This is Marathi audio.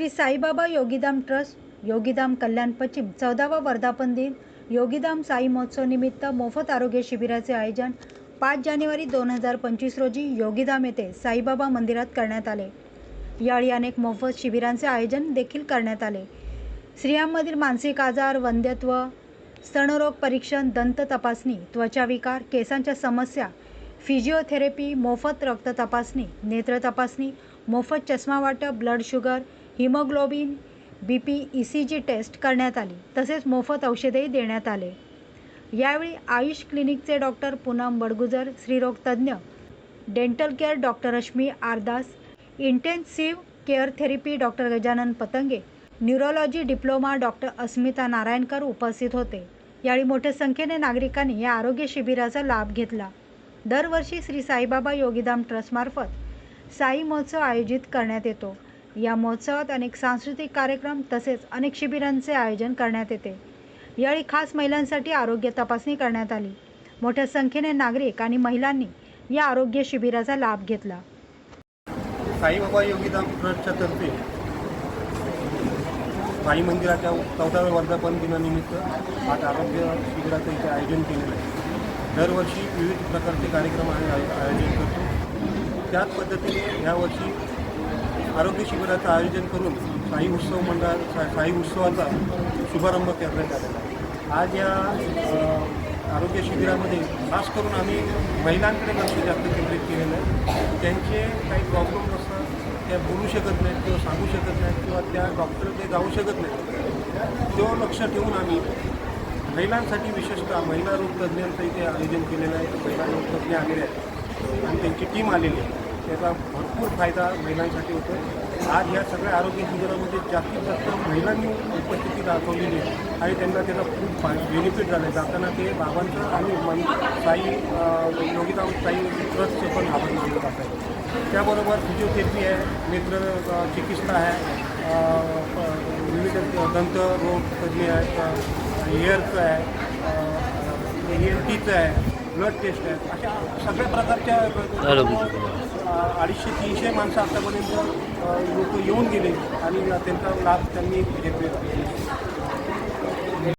श्री साईबाबा योगीधाम ट्रस्ट योगीधाम कल्याण पश्चिम चौदावा वर्धापन दिन योगीधाम साई महोत्सव निमित्त मोफत आरोग्य शिबिराचे आयोजन पाच जानेवारी दोन हजार पंचवीस रोजी योगीधाम येथे साईबाबा मंदिरात करण्यात आले. यावेळी अनेक मोफत शिबिरांचे आयोजन देखील करण्यात आले. स्त्रियांमधील मानसिक आजार वंध्यत्व स्तनरोग परीक्षण दंत तपासणी त्वचाविकार केसांच्या समस्या फिजिओथेरपी मोफत रक्त तपासणी नेत्र तपासणी मोफत चष्मा वाटप blood sugar haemoglobin B P E C G test करण्यात आली. तसेच मोफत औषधेही देण्यात आले. यावेळी आयुष क्लिनिकचे डॉक्टर पूनम बडगुजर स्त्रीरोग तज्ज्ञ dental care doctor Rashmi Ardas intensive care therapy doctor Gajanan Patange neurology diploma doctor Asmita Narayankar उपस्थित होते. यावेळी मोठ्या संख्येने नागरिकांनी या आरोग्य शिबिराचा लाभ घेतला. दरवर्षी श्री साईबाबा योगीधाम ट्रस्टमार्फत साई महोत्सव आयोजित करण्यात येतो. या महोत्सवात अनेक सांस्कृतिक कार्यक्रम तसेच अनेक शिबिरांचे आयोजन करण्यात येते. यावेळी खास महिलांसाठी आरोग्य तपासणी करण्यात आली. मोठ्या संख्येने नागरिक आणि महिलांनी या आरोग्य शिबिराचा लाभ घेतला. साईबाबा योगीधाम ट्रस्टच्या तर्फे साई मंदिराच्या चौदाव्या वर्धापन दिनानिमित्त आज आरोग्य शिबिराचं इथे आयोजन केलेलं आहे. दरवर्षी विविध प्रकारचे कार्यक्रम आम्ही आयोजन करतो. त्याच पद्धतीने यावर्षी आरोग्य शिबिराचं आयोजन करून साई उत्सव मंडळ सा साई उत्सवाचा शुभारंभ करण्यात आलेला आहे. आज या आरोग्य शिबिरामध्ये खास करून आम्ही महिलांकडे लक्ष जास्त केंद्रित केलेलं आहे. त्यांचे काही प्रॉब्लेम असतात त्या बोलू शकत नाहीत किंवा सांगू शकत नाहीत किंवा त्या डॉक्टरकडे जाऊ शकत नाहीत. तो लक्ष ठेवून आम्ही महिलांसाठी विशेषतः महिला रोग तज्ज्ञांचं इथे आयोजन केलेलं आहे महिला रोग तज्ज्ञ आलेले आहेत. आणि त्यांची टीम आलेली आहे. त्याचा भरपूर फ़ायदा महिलांसाठी होतो आज या सगळ्या आरोग्य शिबिरामध्ये जास्तीत जास्त महिलांनी उपस्थिती दाखवलेली आहे आणि त्यांना त्याचा खूप बेनिफिट झाला आहे जाताना ते बाबांचं आणि साई योगिताम साई ट्रस्टचे पण आभार मानले जात आहे त्याबरोबर फिजिओथेरपी आहे नेत्र चिकित्सा अं, विविध दंत रोग तज्ज्ञ आहेत हेअरचं ई एन टीचं ब्लड टेस्ट आहे अशा सगळ्या प्रकारच्या अडीचशे तीनशे माणसं आतापर्यंत लोक येऊन गेले आणि त्यांचा लाभ त्यांनी घेतलेला